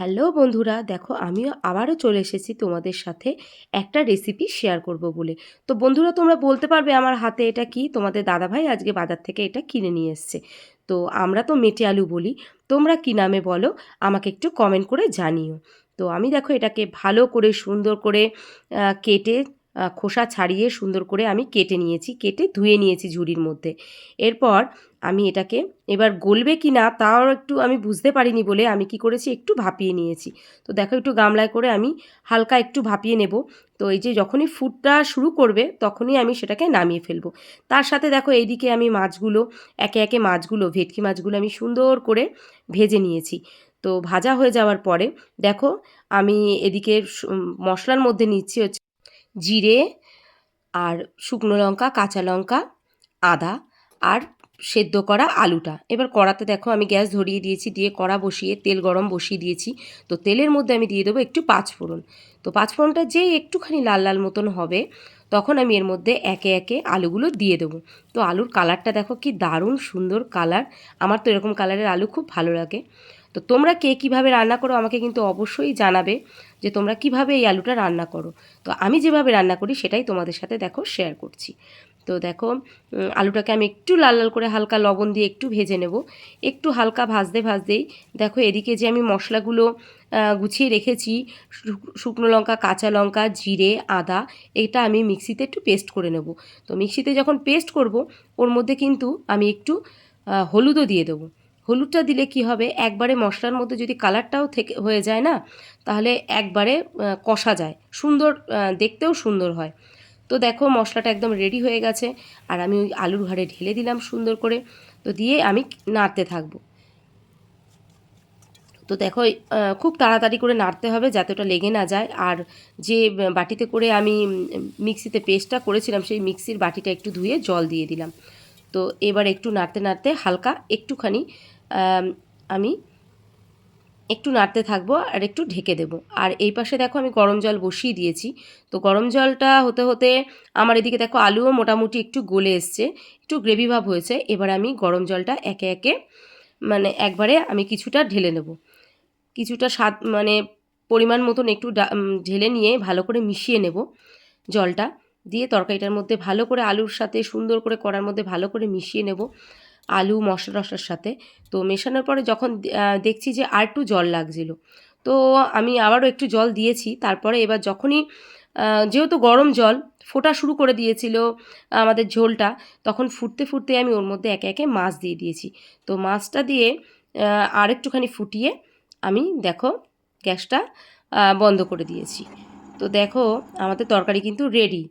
Hello বন্ধুরা, দেখো আমিও আবারও চলে এসেছি তোমাদের সাথে একটা রেসিপি শেয়ার করব বলে। তো বন্ধুরা, তোমরা বলতে পারবে আমার হাতে এটা কি? তোমাদের দাদাভাই আজকে বাজার থেকে এটা কিনে নিয়ে এসছে। তো আমরা তো মেটে আলু বলি, তোমরা কি নামে বলো? আমাকে একটু কমেন্ট করে জানিও। তো আমি দেখো এটাকে ভালো করে সুন্দর করে কেটে খোসা ছাড়িয়ে সুন্দর করে আমি কেটে নিয়েছি, কেটে ধুয়ে নিয়েছি ঝুড়ির মধ্যে। এরপর আমি এটাকে এবার গলবে কি না তাও একটু আমি বুঝতে পারিনি বলে আমি কি করেছি, একটু ভাপিয়ে নিয়েছি। তো দেখো একটু গামলায় করে আমি হালকা একটু ভাপিয়ে নেব। তো এই যে যখনই ফুটটা শুরু করবে তখনই আমি সেটাকে নামিয়ে ফেলব। তার সাথে দেখো এইদিকে আমি মাছগুলো, একে একে মাছগুলো, ভেটকি মাছগুলো আমি সুন্দর করে ভেজে নিয়েছি। তো ভাজা হয়ে যাওয়ার পরে দেখো আমি এদিকে মশলার মধ্যে নিচ্ছি হচ্ছে জিরে আর শুকনো লঙ্কা, কাঁচা লঙ্কা, আদা আর সেদ্ধ করা আলুটা। এবার কড়াতে দেখো আমি গ্যাস ধরিয়ে দিয়েছি, দিয়ে কড়া বসিয়ে, তেল গরম বসিয়ে দিয়েছি। তো তেলের মধ্যে আমি দিয়ে দেবো একটু পাঁচফোড়ন। তো পাঁচফোড়নটা যেই একটুখানি লাল লাল মতন হবে, তখন আমি এর মধ্যে একে একে আলুগুলো দিয়ে দেবো। তো আলুর কালারটা দেখো কি দারুণ সুন্দর কালার। আমার তো এরকম কালারের আলু খুব ভালো লাগে। তো তোমরা কে কীভাবে রান্না করো আমাকে কিন্তু অবশ্যই জানাবে যে তোমরা কীভাবে এই আলুটা রান্না করো। তো আমি যেভাবে রান্না করি সেটাই তোমাদের সাথে দেখো শেয়ার করছি। তো দেখো আলুটাকে আমি একটু লাল লাল করে হালকা লবণ দিয়ে একটু ভেজে নেব। একটু হালকা ভাজতে ভাজতেই দেখো এদিকে যে আমি মশলাগুলো গুছিয়ে রেখেছি শুকনো লঙ্কা, কাঁচা লঙ্কা, জিরে, আদা, এটা আমি মিক্সিতে একটু পেস্ট করে নেব। তো মিক্সিতে যখন পেস্ট করব, ওর মধ্যে কিন্তু আমি একটু হলুদও দিয়ে দেবো। হলুদটা দিলে কি হবে? একবারে মশলার মধ্যে যদি কালারটাও থেকে, হয়ে যায় না, তাহলে একবারে কষা যায়। সুন্দর দেখতেও সুন্দর হয়। তো দেখো মশলাটা একদম রেডি হয়ে গেছে, আর আমি ওই আলুর ঘাড়ে ঢেলে দিলাম সুন্দর করে। তো দিয়ে আমি নাড়তে থাকব। তো দেখো খুব তাড়াতাড়ি করে নাড়তে হবে যাতে ওটা লেগে না যায়। আর যে বাটিতে করে আমি মিক্সিতে পেস্টটা করেছিলাম, সেই মিক্সির বাটিটা একটু ধুয়ে জল দিয়ে দিলাম। তো এবার একটু নাড়তে নাড়তে হালকা একটুখানি, আমি একটু নাড়তে থাকব আর একটু ঢেকে দেবো। আর এই পাশে দেখো আমি গরম জল বসিয়ে দিয়েছি। তো গরম জলটা হতে হতে আমার এদিকে দেখো আলুও মোটামুটি একটু গলে এসছে, একটু গ্রেভি ভাব হয়েছে। এবার আমি গরম জলটা একে একে মানে একবারে আমি কিছুটা ঢেলে নেব। কিছুটা স্বাদ মানে পরিমাণ মতন একটু ঢেলে নিয়ে ভালো করে মিশিয়ে নেব জলটা। দিয়ে তরকারিটার মধ্যে ভালো করে আলুর সাথে সুন্দর করে কড়ার মধ্যে ভালো করে মিশিয়ে নেব আলু, মশলা টশলার সাথে। তো মেশানোর পরে যখন দেখছি যে আর একটু জল লাগছিল, তো আমি আবারও একটু জল দিয়েছি। তারপরে এবার যখনই যেহেতু গরম জল, ফোটা শুরু করে দিয়েছিল আমাদের ঝোলটা, তখন ফুটতে ফুটতে আমি ওর মধ্যে একে একে মাছ দিয়ে দিয়েছি। তো মাছটা দিয়ে আর একটুখানি ফুটিয়ে আমি দেখো গ্যাসটা বন্ধ করে দিয়েছি। তো দেখো আমাদের তরকারি কিন্তু রেডি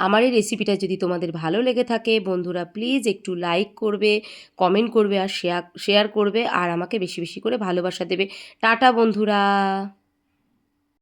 আমার এই রেসিপিটা যদি তোমাদের ভালো লেগে থাকে, বন্ধুরা প্লিজ একটু লাইক করবে কমেন্ট করবে আর শেয়ার শেয়ার করবে আর আমাকে বেশি বেশি করে ভালোবাসা দেবে। টাটা, বন্ধুরা।